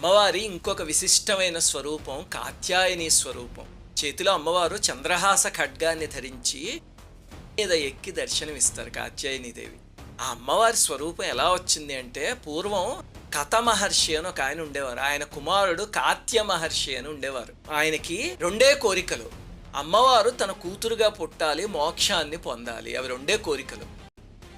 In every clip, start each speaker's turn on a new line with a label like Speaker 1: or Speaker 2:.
Speaker 1: అమ్మవారి ఇంకొక విశిష్టమైన స్వరూపం కాత్యాయని స్వరూపం. చేతిలో అమ్మవారు చంద్రహాస ఖడ్గాన్ని ధరించి మీద ఎక్కి దర్శనమిస్తారు కాత్యాయని దేవి. ఆ అమ్మవారి స్వరూపం ఎలా వచ్చింది అంటే పూర్వం కథ మహర్షి అని ఒక ఆయన ఉండేవారు. ఆయన కుమారుడు కాత్య మహర్షి అని ఉండేవారు. ఆయనకి రెండే కోరికలు. అమ్మవారు తన కూతురుగా పుట్టాలి మోక్షాన్ని పొందాలి. అవి రెండే కోరికలు.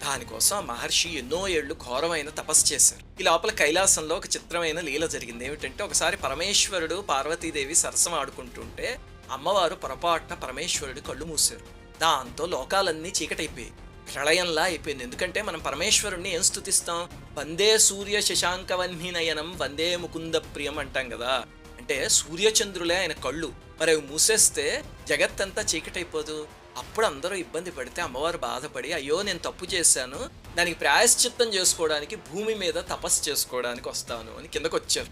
Speaker 1: దానికోసం ఆ మహర్షి ఎన్నో ఏళ్ళు ఘోరమైన తపస్సు చేశారు. ఈ లోపల కైలాసంలో ఒక చిత్రమైన లీల జరిగింది. ఏమిటంటే ఒకసారి పరమేశ్వరుడు పార్వతీదేవి సరసం ఆడుకుంటుంటే అమ్మవారు పొరపాటున పరమేశ్వరుడు కళ్ళు మూశారు. దాంతో లోకాలన్నీ చీకటైపోయాయి. ప్రళయంలా అయిపోయింది. ఎందుకంటే మనం పరమేశ్వరుణ్ణి ఏం స్థుతిస్తాం వందే సూర్య శశాంకవన్హి నయనం వందే ముకుంద ప్రియం అంటాం కదా. అంటే సూర్యచంద్రులే ఆయన కళ్ళు. మరి అవి మూసేస్తే జగత్తంతా చీకటైపోదు. అప్పుడు అందరూ ఇబ్బంది పడితే అమ్మవారు బాధపడి అయ్యో నేను తప్పు చేశాను. దానికి ప్రాయశ్చిత్తం చేసుకోవడానికి భూమి మీద తపస్సు చేసుకోవడానికి వస్తాను అని కిందకు వచ్చారు.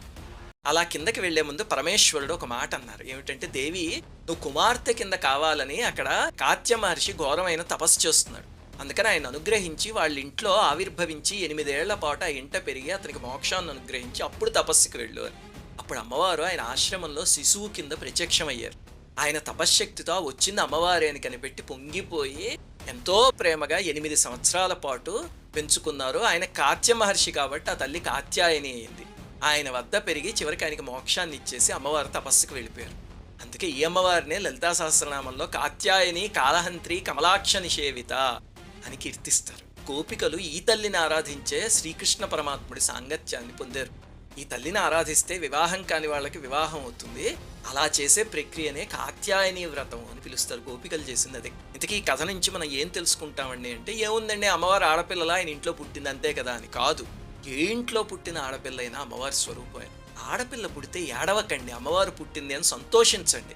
Speaker 1: అలా కిందకి వెళ్ళే ముందు పరమేశ్వరుడు ఒక మాట అన్నారు. ఏమిటంటే దేవి నువ్వు కుమార్తె కింద కావాలని అక్కడ కాత్య మహర్షి ఘోరమైన తపస్సు చేస్తున్నాడు. అందుకని ఆయన అనుగ్రహించి వాళ్ళ ఇంట్లో ఆవిర్భవించి ఎనిమిదేళ్ళ పాటు ఆ ఇంట పెరిగి అతనికి మోక్షాన్ని అనుగ్రహించి అప్పుడు తపస్సుకి వెళ్ళు అని. అప్పుడు అమ్మవారు ఆయన ఆశ్రమంలో శిశువు కింద ప్రత్యక్షమయ్యారు. ఆయన తపశ్శక్తితో వచ్చింది అమ్మవారి అని కనిపెట్టి పొంగిపోయి ఎంతో ప్రేమగా ఎనిమిది సంవత్సరాల పాటు పెంచుకున్నారు. ఆయన కాత్య మహర్షి కాబట్టి ఆ తల్లి కాత్యాయని అయింది. ఆయన వద్ద పెరిగి చివరికి ఆయనకి మోక్షాన్ని ఇచ్చేసి అమ్మవారు తపస్సుకు వెళ్ళిపోయారు. అందుకే ఈ అమ్మవారినే లలితా సహస్రనామంలో కాత్యాయని కాలహంత్రి కమలాక్ష నిషేవిత అని కీర్తిస్తారు. గోపికలు ఈ తల్లిని ఆరాధించే శ్రీకృష్ణ పరమాత్ముడి సాంగత్యాన్ని పొందారు. ఈ తల్లిని ఆరాధిస్తే వివాహం కాని వాళ్ళకి వివాహం అవుతుంది. అలా చేసే ప్రక్రియనే కాత్యాయని వ్రతం అని పిలుస్తారు. గోపికలు చేసింది అదే. ఇంతకీ ఈ కథ నుంచి మనం ఏం తెలుసుకుంటామండి అంటే ఏముందండి అమ్మవారు ఆడపిల్లలా ఆయన ఇంట్లో పుట్టింది అంతే కదా అని కాదు. ఏ ఇంట్లో పుట్టిన ఆడపిల్ల అయినా అమ్మవారి స్వరూపమే. ఆడపిల్ల పుడితే ఏడవకండి అమ్మవారు పుట్టింది అని సంతోషించండి.